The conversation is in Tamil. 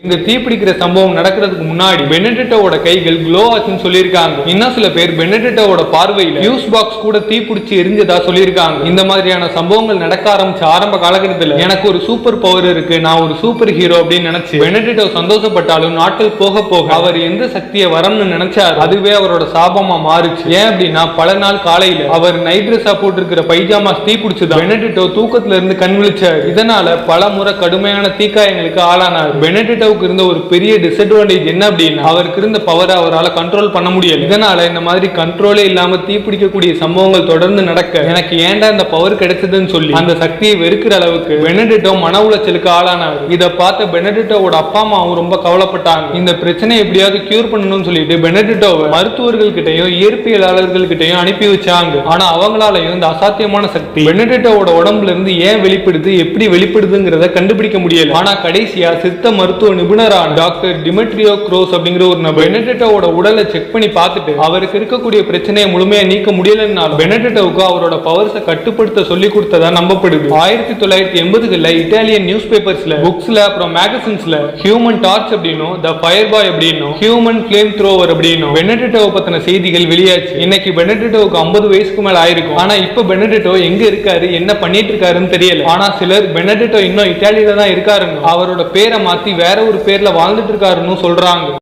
இந்த தீப்பிடிக்கிற சம்பவம் நடக்கிறதுக்கு முன்னாடி பெனடிட்டோட கைகள் க்ளோ ஆச்சுன்னு சொல்லியிருக்காங்க. இன்னும் சில பேர் பெனடிட்டோட பார்வையில் நியூஸ் பாக்ஸ் கூட தீப்பிடிச்சு எரிஞ்சதா சொல்லியிருக்காங்க. இந்த மாதிரியான சம்பவங்கள் நடக்க ஆரம்பிச்ச ஆரம்ப காலகட்டத்தில் எனக்கு ஒரு சூப்பர் பவர் இருக்கு நான் ஒரு சூப்பர் ஹீரோ அப்படின்னு நினைச்சு பெனடிட்டோ சந்தோஷப்பட்டாலும் நாட்கள் போக போக அவர் எந்த சக்தியை வரம்னு நினைச்சாரு அதுவே அவரோட சாபமா மாறுச்சு. ஏன் அப்படின்னா பல நாள் காலையில அவர் நைட் ட்ரெஸ்ஸா போட்டிருக்கிற பைஜாமா தீ பெனடிட்டோ தூக்கத்துல இருந்து கண் விழிச்சார். இதனால பல முறை கடுமையான தீக்காயங்களுக்கு ஆளானார். பெனடிட்டோவுக்கு இருந்த ஒரு பெரிய டிஸ்அட்வான்டேஜ் என்ன அப்படின்னா அவருக்கு இருந்த பவரை அவரால் கண்ட்ரோல் பண்ண முடியல. இதனால இந்த மாதிரி கண்ட்ரோலே இல்லாம தீப்பிடிக்கக்கூடிய சம்பவங்கள் தொடர்ந்து நடக்க எனக்கு ஏன்டா இந்த பவர் கிடைச்சதுன்னு சொல்லி அந்த சக்தியை வெறுக்கிற அளவுக்கு பெனடிட்டோ மன உளைச்சலுக்கு ஆளானார். இதை பார்த்த பெனடிட்டோவோட அப்பா அம்மாவும் ரொம்ப கவலைப்பட்டாங்க. இந்த பிரச்சனையை எப்படியாவது கியூர் பண்ணணும்னு சொல்லிட்டு பெனடிட்டோவை மருத்துவர்கள் கிட்டயும் இயற்பியலாளர்கள் கிட்டயும் அனுப்பி வச்சாங்க. ஆனா அவங்களாலையும் இந்த அசாத்தியமான சக்தி பெனடிட்டோவோட உடம்புல இருந்து ஏன் வெளிப்படுது எப்படி வெளிப்படுதுங்கிறத கண்டுபிடிக்க முடியல. ஆனா கடைசியா சித்த மருத்துவ நிபுணரான டாக்டர் டிமெட்ரியோ க்ரோஸ் அப்படிங்கிற ஒரு நபர் பெனடிட்டோவோட உடலை செக் பண்ணி பார்த்துட்டு அவருக்கு இருக்கக்கூடிய பிரச்சனையை முழுமையா நீக்க முடியலன்னாலும் பெனடிட்டோவுக்கு அவரோட பவர்ஸை கட்டுப்படுத்த சொல்லி கொடுத்ததா நம்பப்படுது. ஆயிரத்தி தொள்ளாயிரத்தி எண்பதுகள்ல இட்டாலியன் நியூஸ் பேப்பர்ஸ்ல புக்ஸ்ல அப்புறம் மேகசின்ஸ்ல ஹியூமன் டார்ச் அப்படின்னும் த ஃபயர் பாய் அப்படின்னும் ஹியூமன் ஃபிளேம் த்ரோவர் அப்படின்னும் பெனடிட்டோவை பத்தின செய்திகள் வெளியாச்சு. இன்னைக்கு பெனடிட்டோவுக்கு ஐம்பது வயசுக்கு மேல ஆயிருக்கும். ஆனா இப்ப பெனடிட்டோ எங்க இருக்காரு? என்ன பண்ணிட்டு இருக்காருன்னு தெரியல. ஆனா சிலர் பெனடிட்டோ இன்னும் இட்டாலியில தான் இருக்காருன்னு அவரோட பேரை மாத்தி வேற ஒரு பேர்ல வாழ்ந்துட்டு இருக்காருன்னு சொல்றாங்க.